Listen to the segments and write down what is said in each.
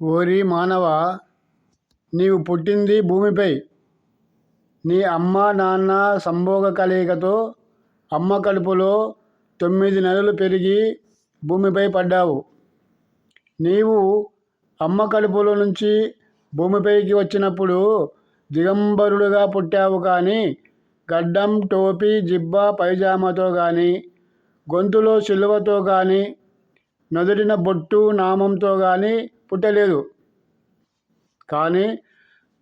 ఓరి మానవ నీవు పుట్టింది భూమిపై. నీ అమ్మ నాన్న సంభోగ కలయికతో అమ్మ కడుపులో తొమ్మిది నెలలు పెరిగి భూమిపై పడ్డావు. నీవు అమ్మ కడుపులో నుంచి భూమిపైకి వచ్చినప్పుడు దిగంబరుడుగా పుట్టావు కానీ గడ్డం టోపీ జిబ్బ పైజామాతో కానీ గొంతులో సిలువతో కానీ నుదుటిన బొట్టు నామంతో కానీ పుట్టలేదు. కానీ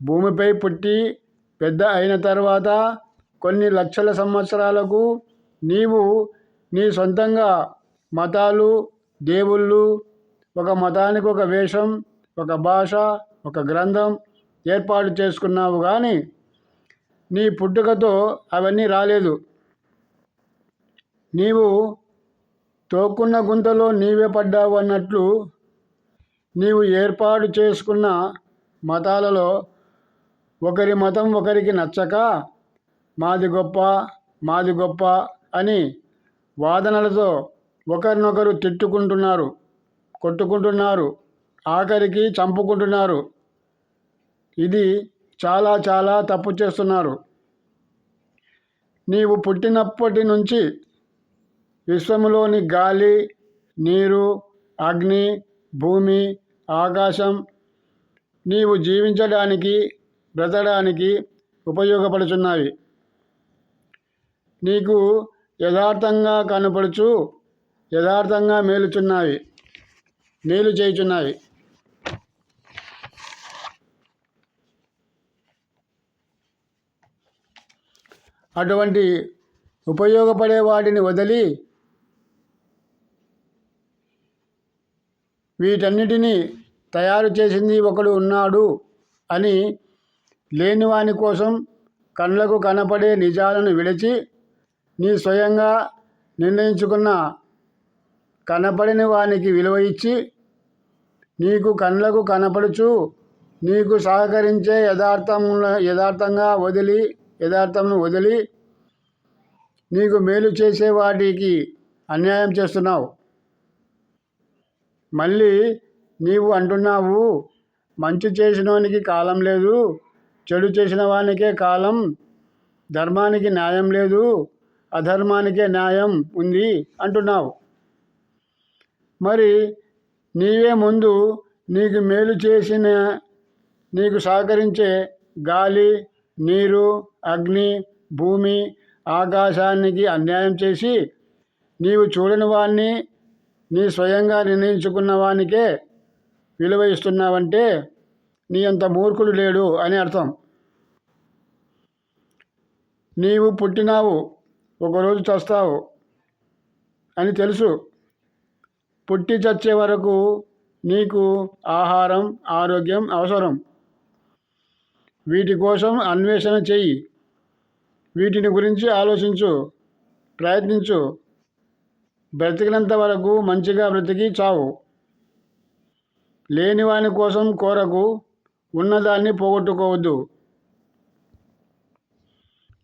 భూమిపై పుట్టి పెద్ద అయిన తర్వాత కొన్ని లక్షల సంవత్సరాలకు నీవు నీ సొంతంగా మతాలు దేవుళ్ళు ఒక మతానికి ఒక వేషం ఒక భాష ఒక గ్రంథం ఏర్పాటు చేసుకున్నావు కానీ నీ పుట్టుకతో అవన్నీ రాలేదు. నీవు తోక్కున్న గుంతలో నీవే పడ్డావు అన్నట్లు నీవు ఏర్పాటు చేసుకున్న మతాలలో ఒకరి మతం ఒకరికి నచ్చక మాది గొప్ప మాది గొప్ప అని వాదనలతో ఒకరినొకరు తిట్టుకుంటున్నారు కొట్టుకుంటున్నారు ఆఖరికి చంపుకుంటున్నారు. ఇది చాలా చాలా తప్పు చేస్తున్నారు. నీవు పుట్టినప్పటి నుంచి విశ్వములోని గాలి నీరు అగ్ని భూమి ఆకాశం నీవు జీవించడానికి బ్రతకడానికి ఉపయోగపడుచున్నవి నీకు యథార్థంగా కనపడుచు యథార్థంగా మేలుచున్నవి మేలు చేయుచున్నవి అటువంటి ఉపయోగపడే వాటిని వదిలి వీటన్నిటినీ తయారు చేసింది ఒకడు ఉన్నాడు అని లేనివాని కోసం కళ్ళకు కనపడే నిజాలను విడిచి నీ స్వయంగా నిర్ణయించుకున్న కనపడని వానికి విలువ ఇచ్చి నీకు కళ్ళకు కనపడుచు నీకు సహకరించే యథార్థం యథార్థంగా వదిలి యథార్థంను వదిలి నీకు మేలు చేసే వాటికి అన్యాయం చేస్తున్నావు. మళ్ళీ నీవు అంటున్నావు మంచి చేసినోనికి కాలం లేదు చెడు చేసిన వానికే కాలం ధర్మానికి న్యాయం లేదు అధర్మానికే న్యాయం ఉంది అంటున్నావు. మరి నీవే ముందు నీకు మేలు చేసిన నీకు సహకరించే గాలి నీరు అగ్ని భూమి ఆకాశానికి అన్యాయం చేసి నీవు చూడని వాడిని నీ స్వయంగా నిర్ణయించుకున్న వానికే విలువ ఇస్తున్నావంటే నీ అంత మూర్ఖుడు లేడు అని అర్థం. నీవు పుట్టినావు ఒకరోజు చస్తావు అని తెలుసు. పుట్టి చచ్చే వరకు నీకు ఆహారం ఆరోగ్యం అవసరం. వీటి కోసం అన్వేషణ చెయ్యి వీటిని గురించి ఆలోచించు ప్రయత్నించు. బ్రతికినంత వరకు మంచిగా బ్రతికి చావు. లేనివాని కోసం కోరకు ఉన్నదాన్ని పోగొట్టుకోవద్దు.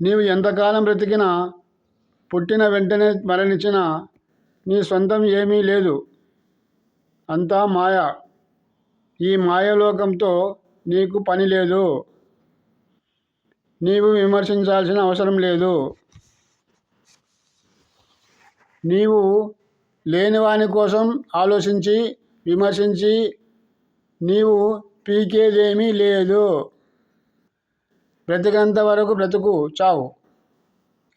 నీవు ఎంతకాలం బ్రతికినా పుట్టిన వెంటనే మరణించిన నీ సొంతం ఏమీ లేదు. అంతా మాయ. ఈ మాయలోకంతో నీకు పని లేదు. నీవు విమర్శించాల్సిన అవసరం లేదు. నీవు లేనివాని కోసం ఆలోచించి విమర్శించి నీవు పీకేదేమీ లేదు. బ్రతికంత వరకు బ్రతుకు చావు.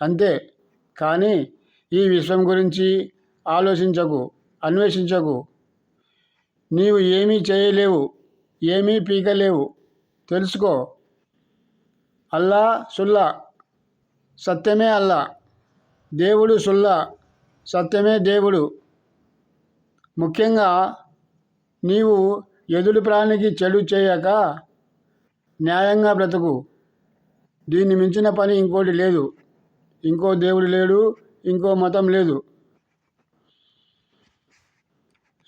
అంతే. కానీ ఈ విశ్వం గురించి ఆలోచించకు అన్వేషించకు. నీవు ఏమీ చేయలేవు ఏమీ పీకలేవు. తెలుసుకో. అల్లా సుల్లా. సత్యమే అల్లా. దేవుడు సుల్లా. సత్యమే దేవుడు. ముఖ్యంగా నీవు ఎదుటి ప్రాణికి చెడు చేయక న్యాయంగా బ్రతుకు. దీన్ని మించిన పని ఇంకోటి లేదు. ఇంకో దేవుడు లేడు ఇంకో మతం లేదు.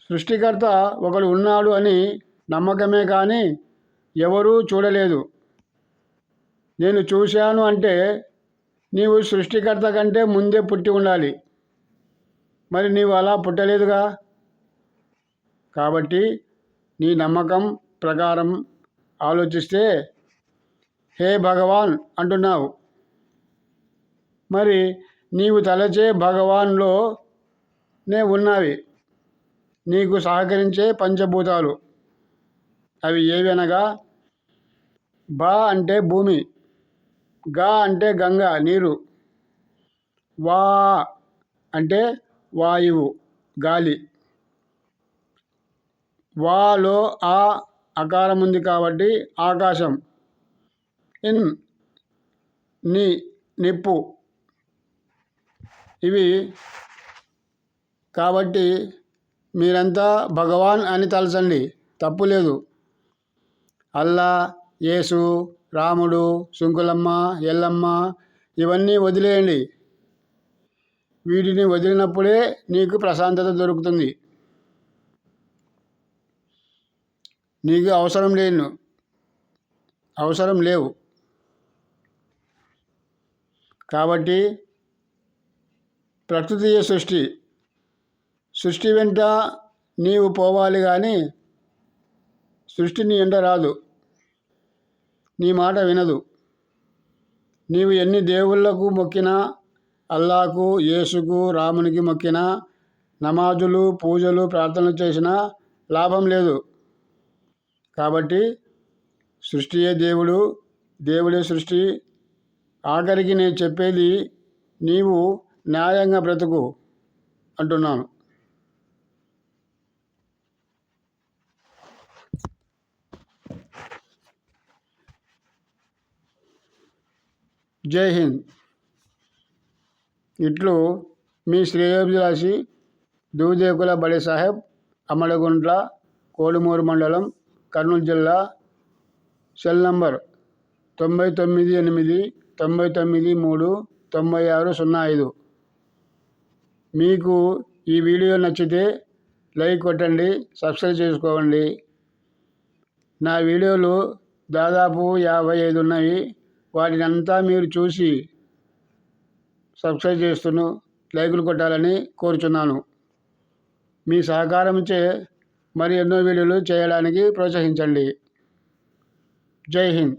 సృష్టికర్త ఒకడు ఉన్నాడు అని నమ్మకమే కానీ ఎవరూ చూడలేదు. నేను చూశాను అంటే నీవు సృష్టికర్త కంటే ముందే పుట్టి ఉండాలి. మరి నీవు అలా పుట్టలేదుగా? కాబట్టి నీ నమ్మకం ప్రకారం ఆలోచిస్తే హే భగవాన్ అంటున్నావు. మరి నీవు తలచే భగవాన్లో నే ఉన్నవి. నీకు సహకరించే పంచభూతాలు. అవి ఏవనగా? బా అంటే భూమి గా అంటే గంగ నీరు. వా అంటే వాయువు గాలి. వాలో ఆ అకారం ఉంది కాబట్టి ఆకాశం. ఇన్ని నిప్పు. ఇవి కాబట్టి మీరంతా భగవాన్ అని తలచండి. తప్పు లేదు. అల్లా యేసు రాముడు శుంకులమ్మ ఎల్లమ్మ ఇవన్నీ వదిలేయండి. వీటిని వదిలినప్పుడే నీకు ప్రశాంతత దొరుకుతుంది. నీకు అవసరం లేను. అవసరం లేవు. కాబట్టి ప్రకృతియే సృష్టి? సృష్టి వెంట నీవు పోవాలి కానీ సృష్టి నీ ఎంట రాదు. నీ మాట వినదు. నీవు ఎన్ని దేవుళ్ళకు మొక్కినా అల్లాకు యేసుకు రామునికి మొక్కిన నమాజులు పూజలు ప్రార్థనలు చేసినా లాభం లేదు. కాబట్టి సృష్టియే దేవుడు. దేవుడే సృష్టి. ఆఖరికి నేను చెప్పేది నీవు న్యాయంగా బ్రతుకు అంటున్నాను. జై హింద్. ఇట్లు మీ శ్రేయోభిలాషి దూదేకుల బడే సాహెబ్ అమడగుంట్ల కోడుమూరు మండలం కర్నూలు జిల్లా సెల్ నంబర్ తొంభై తొమ్మిది ఎనిమిది తొంభై తొమ్మిది మూడు తొంభై ఆరు సున్నా ఐదు. మీకు ఈ వీడియో నచ్చితే లైక్ కొట్టండి సబ్స్క్రైబ్ చేసుకోండి నా వీడియోలు దాదాపు యాభై ఐదు ఉన్నాయి. వాటిని అంతా మీరు చూసి సబ్స్క్రైబ్ చేస్తును లైకులు కొట్టాలని కోరుచున్నాను. మీ సహకారంచే మరి ఎన్నో వీడియోలు చేయడానికి ప్రోత్సహించండి. జై హింద్.